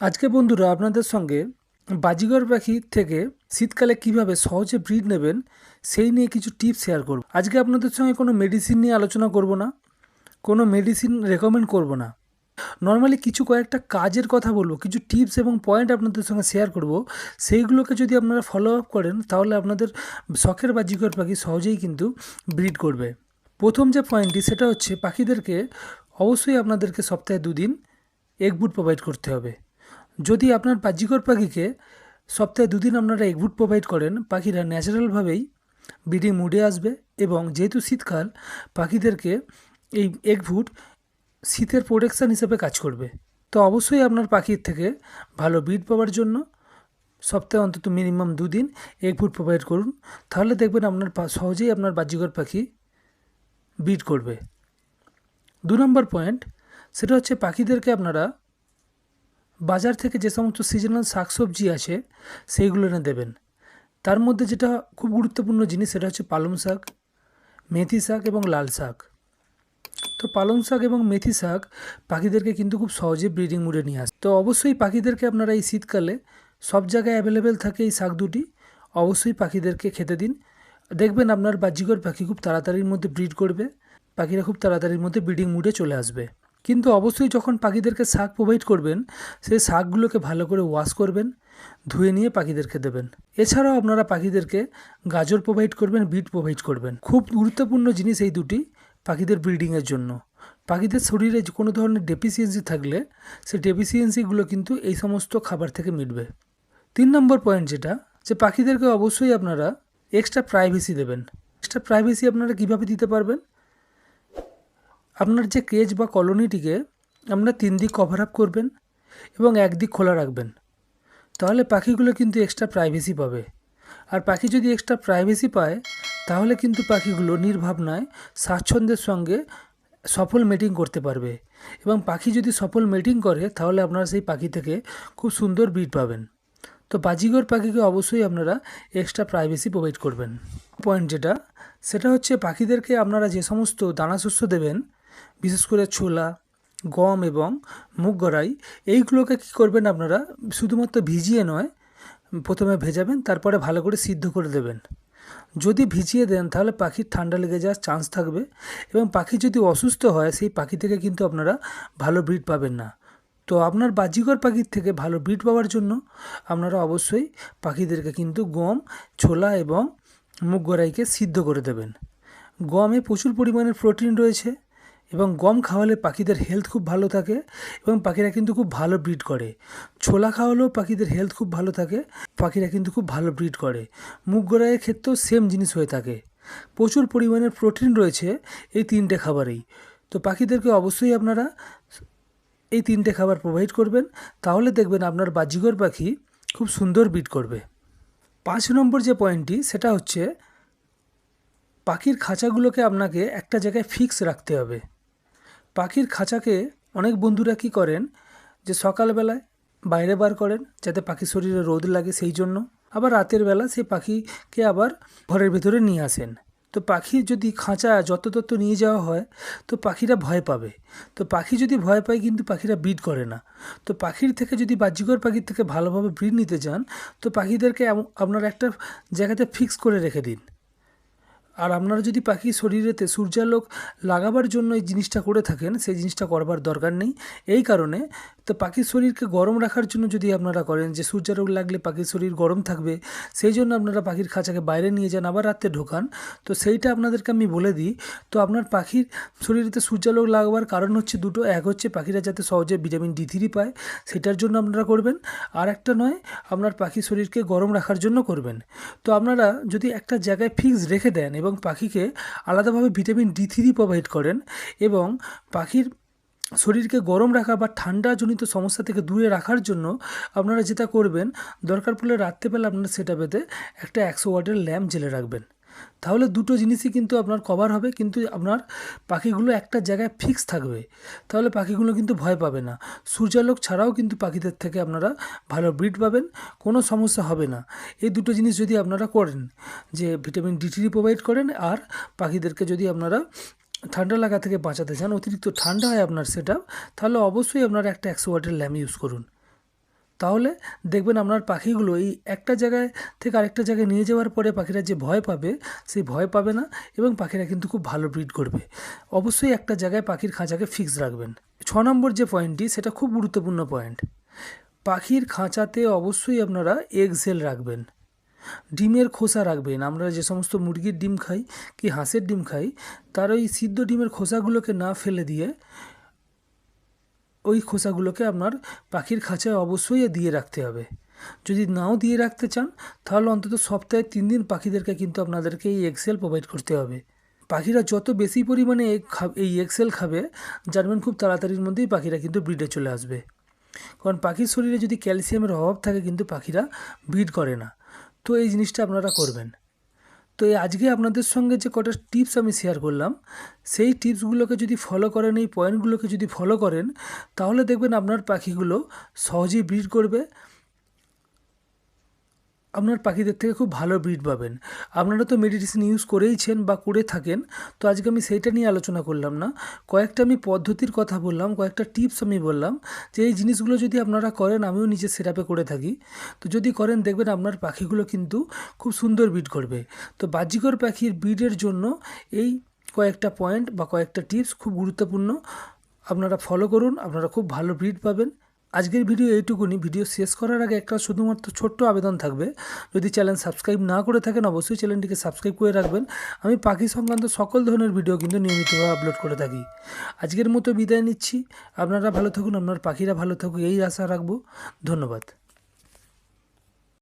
আজকে বন্ধুরা আপনাদের সঙ্গে বাজিগর পাখি থেকে শীতকালে কীভাবে সহজে ব্রিড নেবেন, সেই নিয়ে কিছু টিপস শেয়ার করব। আজকে আপনাদের সঙ্গে কোনো মেডিসিন নিয়ে আলোচনা করব না, কোনো মেডিসিন রেকমেন্ড করব না। নর্মালি কিছু কয়েকটা কাজের কথা বলব, কিছু টিপস এবং পয়েন্ট আপনাদের সঙ্গে শেয়ার করব। সেইগুলোকে যদি আপনারা ফলো আপ করেন, তাহলে আপনাদের শখের বাজিগর পাখি সহজেই কিন্তু ব্রিড করবে। প্রথম যে পয়েন্টটি সেটা হচ্ছে পাখিদেরকে অবশ্যই আপনাদেরকে সপ্তাহে দুদিন এগ বুট প্রোভাইড করতে হবে। যদি আপনার বাহ্যিকর পাখিকে সপ্তাহে দুদিন আপনারা এগবুট প্রোভাইড করেন, পাখিরা ন্যাচারালভাবেই ব্রিডিং মুডে আসবে এবং যেহেতু শীতকাল, পাখিদেরকে এই এগফুড শীতের প্রোটেকশান হিসেবে কাজ করবে। তো অবশ্যই আপনার পাখির থেকে ভালো ব্রিড পাওয়ার জন্য সপ্তাহে অন্তত মিনিমাম দুদিন ফুড প্রোভাইড করুন। তাহলে দেখবেন আপনার সহজেই আপনার বাহ্যিকর পাখি ব্রিড করবে। দু নম্বর পয়েন্ট সেটা হচ্ছে পাখিদেরকে আপনারা বাজার থেকে যে সমস্ত সিজনাল শাকসবজি আছে সেইগুলো এনে দেবেন। তার মধ্যে যেটা খুব গুরুত্বপূর্ণ জিনিস, সেটা হচ্ছে পালং শাক, মেথি শাক এবং লাল শাক। তো পালং শাক এবং মেথি শাক পাখিদেরকে কিন্তু খুব সহজে ব্রিডিং মুডে নিয়ে আসে। তো অবশ্যই পাখিদেরকে আপনারা এই শীতকালে সব জায়গায় অ্যাভেলেবেল থাকে এই শাক দুটি। অবশ্যই পাখিদেরকে খেতে দিন। দেখবেন আপনার বাহ্যিকর পাখি খুব তাড়াতাড়ির মধ্যে ব্রিড করবে। পাখিরা খুব তাড়াতাড়ির মধ্যে ব্রিডিং মুডে চলে আসবে। কিন্তু অবশ্যই যখন পাখিদেরকে শাক প্রোভাইড করবেন, সেই শাকগুলোকে ভালো করে ওয়াশ করবেন, ধুয়ে নিয়ে পাখিদেরকে দেবেন। এছাড়াও আপনারা পাখিদেরকে গাজর প্রোভাইড করবেন, বিট প্রোভাইড করবেন। খুব গুরুত্বপূর্ণ জিনিস এই দুটি, পাখিদের ব্রিডিংয়ের জন্য। পাখিদের শরীরে কোনো ধরনের ডেফিসিয়েন্সি থাকলে, সেই ডেফিসিয়েন্সিগুলো কিন্তু এই সমস্ত খাবার থেকে মিটবে। তিন নম্বর পয়েন্ট যেটা, যে পাখিদেরকে অবশ্যই আপনারা এক্সট্রা প্রাইভেসি দেবেন। এক্সট্রা প্রাইভেসি আপনারা কীভাবে দিতে পারবেন? আপনার যে কেজ বা কলোনিটিকে আপনারা তিন দিক কভার আপ করবেন এবং একদিক খোলা রাখবেন। তাহলে পাখিগুলো কিন্তু এক্সট্রা প্রাইভেসি পাবে। আর পাখি যদি এক্সট্রা প্রাইভেসি পায়, তাহলে কিন্তু পাখিগুলো নির্ভাবনায় স্বাচ্ছন্দ্যের সঙ্গে সফল মিটিং করতে পারবে। এবং পাখি যদি সফল মিটিং করে, তাহলে আপনারা সেই পাখি থেকে খুব সুন্দর ব্রিড পাবেন। তো বাজিগর পাখিকে অবশ্যই আপনারা এক্সট্রা প্রাইভেসি প্রোভাইড করবেন। পয়েন্ট যেটা, সেটা হচ্ছে পাখিদেরকে আপনারা যে সমস্ত দানা শস্য দেবেন বিশেষ করে ছোলা, গম এবং মুগ গড়াই এইগুলোকে কী করবেন আপনারা? শুধুমাত্র ভিজিয়ে নয়, প্রথমে ভেজাবেন, তারপরে ভালো করে সিদ্ধ করে দেবেন। যদি ভিজিয়ে দেন, তাহলে পাখির ঠান্ডা লেগে যাওয়ার চান্স থাকবে এবং পাখি যদি অসুস্থ হয়, সেই পাখি থেকে কিন্তু আপনারা ভালো ব্রিড পাবেন না। তো আপনার বাজিকর পাখির থেকে ভালো ব্রিড পাওয়ার জন্য আপনারা অবশ্যই পাখিদেরকে কিন্তু গম, ছোলা এবং মুগ গড়াইকে সিদ্ধ করে দেবেন। গমে প্রচুর পরিমাণে প্রোটিন রয়েছে। এবং গম খাওয়ালে পাখিদের হেলথ খুব ভালো থাকে এবং পাখিরা কিন্তু খুব ভালো ব্রিড করে। ছোলা খাওয়ালেও পাখিদের হেলথ খুব ভালো থাকে, পাখিরা কিন্তু খুব ভালো ব্রিড করে। মুগ গড়াইয়ের ক্ষেত্রেও সেম জিনিস হয়ে থাকে। প্রচুর পরিমাণের প্রোটিন রয়েছে এই তিনটে খাবারেই। তো পাখিদেরকে অবশ্যই আপনারা এই তিনটে খাবার প্রোভাইড করবেন, তাহলে দেখবেন আপনার বাজিগর পাখি খুব সুন্দর ব্রিড করবে। পাঁচ নম্বর যে পয়েন্টটি সেটা হচ্ছে পাখির খাঁচাগুলোকে আপনাকে একটা জায়গায় ফিক্স রাখতে হবে। পাখির খাঁচাকে অনেক বন্ধুরা কি করেন যে সকালবেলায় বাইরে বার করেন যাতে পাখির শরীরে রোদ লাগে সেই জন্য। আবার রাতের বেলা সেই পাখিকে আবার ঘরের ভেতরে নিয়ে আসেন। তো পাখি যদি খাঁচা যত তত নিয়ে যাওয়া হয়, তো পাখিরা ভয় পাবে। তো পাখি যদি ভয় পায় কিন্তু পাখিরা ব্রিড করে না। তো পাখির থেকে যদি বাহ্যিকর পাখির থেকে ভালোভাবে ব্রিড নিতে চান, তো পাখিদেরকে আপনারা একটা জায়গাতে ফিক্স করে রেখে দিন। আর আপনারা যদি পাখির শরীরেতে সূর্যালোক লাগাবার জন্য এই জিনিসটা করে থাকেন, সেই জিনিসটা করবার দরকার নেই। এই কারণে তো পাখির শরীরকে গরম রাখার জন্য যদি আপনারা করেন যে সূর্যালোক লাগলে পাখির শরীর গরম থাকবে, সেই জন্য আপনারা পাখির খাঁচাকে বাইরে নিয়ে যান, আবার রাতে ঢোকান। তো সেইটা আপনাদেরকে আমি বলে দিই, তো আপনার পাখির শরীরেতে সূর্যালোক লাগবার কারণ হচ্ছে দুটো। এক হচ্ছে পাখিরা যাতে সহজে ভিটামিন ডি থ্রি পায়, সেটার জন্য আপনারা করবেন। আর একটা নয়, আপনার পাখির শরীরকে গরম রাখার জন্য করবেন। তো আপনারা যদি একটা জায়গায় ফিক্স রেখে দেন এবং পাখিকে আলাদাভাবে ভিটামিন ডি থ্রি প্রোভাইড করেন এবং পাখির শরীরকে গরম রাখা বা ঠান্ডাজনিত সমস্যা থেকে দূরে রাখার জন্য আপনারা যেটা করবেন, দরকার পড়লে রাত্রেবেলা আপনারা সেটা পেতে একটা একশো ওয়াটের ল্যাম্প জেলে রাখবেন। তাহলে দুটো জিনিসই কিন্তু আপনার কভার হবে, কিন্তু আপনার পাখিগুলো একটা জায়গায় ফিক্স থাকবে। তাহলে পাখিগুলো কিন্তু ভয় পাবে না। সূর্যালোক ছাড়াও কিন্তু পাখিদের থেকে আপনারা ভালো ব্রিড পাবেন, কোনো সমস্যা হবে না। এই দুটো জিনিস যদি আপনারা করেন, যে ভিটামিন ডি থ্রি প্রোভাইড করেন, আর পাখিদেরকে যদি আপনারা ঠান্ডা লাগা থেকে বাঁচাতে চান, অতিরিক্ত ঠান্ডা হয় আপনার সেটা, তাহলে অবশ্যই আপনারা একটা একশো ওয়াটের ল্যাম্প ইউজ করুন। তাহলে দেখবেন আপনার পাখিগুলো এই একটা জায়গায় থেকে আরেকটা জায়গায় নিয়ে যাওয়ার পরে পাখিরা যে ভয় পাবে, সেই ভয় পাবে না এবং পাখিরা কিন্তু খুব ভালো ব্রিড করবে। অবশ্যই একটা জায়গায় পাখির খাঁচাকে ফিক্স রাখবেন। ছ নম্বর যে পয়েন্টটি সেটা খুব গুরুত্বপূর্ণ পয়েন্ট পাখির খাঁচাতে অবশ্যই আপনারা এগ সেল রাখবেন। ডিমের খোসা রাখবেন। আমরা যে সমস্ত মুরগির ডিম খাই, কি হাঁসের ডিম খাই, তার ওই সিদ্ধ ডিমের খোসাগুলোকে না ফেলে দিয়ে ওই খোসাগুলোকে আপনার পাখির খাঁচায় অবশ্যই দিয়ে রাখতে হবে। যদি নাও দিয়ে রাখতে চান, তাহলে অন্তত সপ্তাহে তিন দিন পাখিদেরকে কিন্তু আপনাদেরকে এই এক্সেল প্রোভাইড করতে হবে। পাখিরা যত বেশি পরিমাণে এই এক্সেল খাবে জানবেন খুব তাড়াতাড়ির মধ্যেই পাখিরা কিন্তু ব্রিডে চলে আসবে। কারণ পাখির শরীরে যদি ক্যালসিয়ামের অভাব থাকে, কিন্তু পাখিরা ব্রিড করে না। তো এই জিনিসটা আপনারা করবেন। তো এই আজকে আপনাদের সঙ্গে যে কটা টিপস আমি শেয়ার করলাম, সেই টিপসগুলোকে যদি ফলো করেন, এই পয়েন্টগুলোকে যদি ফলো করেন, তাহলে দেখবেন আপনার পাখিগুলো সহজেই ব্রিড করবে। আপনার পাখিদের থেকে খুব ভালো ব্রিড পাবেন। আপনারা তো মেডিটেশন ইউজ করেইছেন বা করে থাকেন, তো আজকে আমি সেইটা নিয়ে আলোচনা করলাম না। কয়েকটা আমি পদ্ধতির কথা বললাম, কয়েকটা টিপস আমি বললাম যে এই জিনিসগুলো যদি আপনারা করেন, আমিও নিজের সেটাপে করে থাকি। তো যদি করেন, দেখবেন আপনার পাখিগুলো কিন্তু খুব সুন্দর ব্রিড করবে। তো বাহ্যিকর পাখির ব্রিডের জন্য এই কয়েকটা পয়েন্ট বা কয়েকটা টিপস খুব গুরুত্বপূর্ণ। আপনারা ফলো করুন, আপনারা খুব ভালো ব্রিড পাবেন। আজকের ভিডিও এইটুকুনি। ভিডিও শেষ করার আগে একটা শুধুমাত্র ছোট্ট আবেদন থাকবে। যদি চ্যানেল সাবস্ক্রাইব না করে থাকেন, অবশ্যই চ্যানেলটিকে সাবস্ক্রাইব করে রাখবেন। আমি পাখি সংক্রান্ত সকল ধরনের ভিডিও কিন্তু নিয়মিতভাবে আপলোড করে থাকি। আজকের মতো বিদায় নিচ্ছি। আপনারা ভালো থাকুন, আপনার পাখিরা ভালো থাকুক, এই আশা রাখব। ধন্যবাদ।